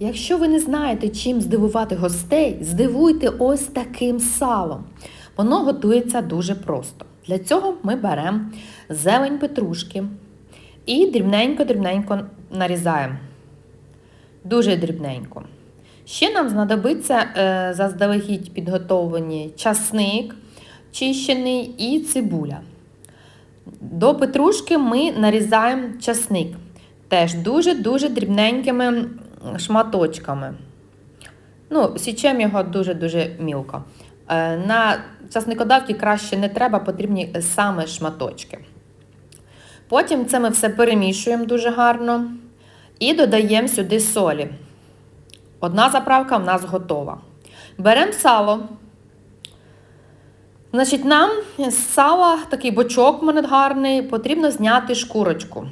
Якщо ви не знаєте, чим здивувати гостей, здивуйте ось таким салом. Воно готується дуже просто. Для цього ми беремо зелень петрушки і дрібненько-дрібненько нарізаємо. Дуже дрібненько. Ще нам знадобиться е, заздалегідь підготовлені часник чищений і цибуля. До петрушки ми нарізаємо часник. Теж дуже-дуже дрібненькими шматочками. Ну, січемо його дуже-дуже мілко. Е, На часникодавки краще не треба, потрібні саме шматочки. Потім це ми все перемішуємо дуже гарно і додаємо сюди солі. Одна заправка в нас готова. Беремо сало. Значить, нам з сала такий бочок мене гарний, потрібно зняти шкурочку.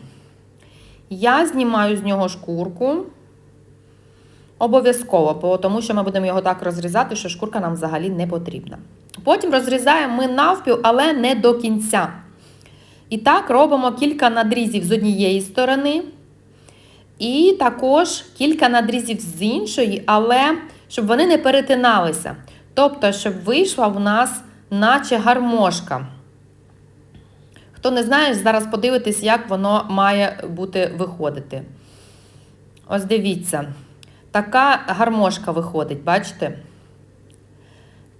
Я знімаю з нього шкурку. Обов'язково, бо- тому що ми будемо його так розрізати, що шкурка нам взагалі не потрібна. Потім розрізаємо ми навпіл, але не до кінця. І так робимо кілька надрізів з однієї сторони. І також кілька надрізів з іншої, але щоб вони не перетиналися. Тобто, щоб вийшла в нас наче гармошка. Хто не знає, зараз подивитись, як воно має бути виходити. Ось дивіться, така гармошка виходить, бачите?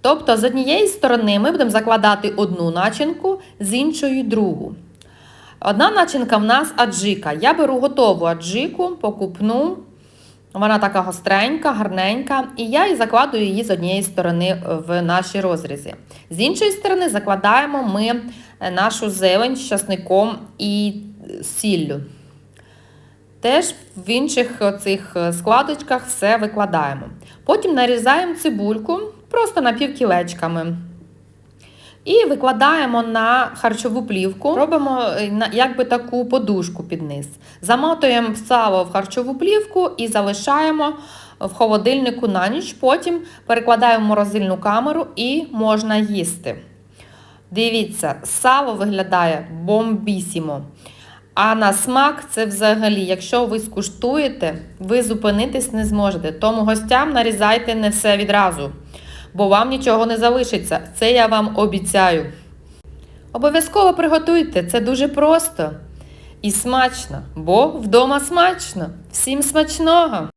Тобто, з однієї сторони ми будемо закладати одну начинку, з іншої другу. Одна начинка в нас аджика. Я беру готову аджику, покупну. Вона така гостренька, гарненька, і я і закладую її з однієї сторони в наші розрізи. З іншої сторони закладаємо ми нашу зелень з часником і сіллю. Теж в інших цих складочках все викладаємо. Потім нарізаємо цибульку просто напівкілечками. І викладаємо на харчову плівку, робимо е, якби таку подушку під низ. Замотуємо сало в харчову плівку і залишаємо в холодильнику на ніч. Потім перекладаємо в морозильну камеру і можна їсти. Дивіться, сало виглядає бомбісімо. А на смак це взагалі, якщо ви скуштуєте, ви зупинитись не зможете. Тому гостям нарізайте не все відразу, бо вам нічого не залишиться. Це я вам обіцяю. Обов'язково приготуйте, це дуже просто і смачно, бо вдома смачно. Всім смачного!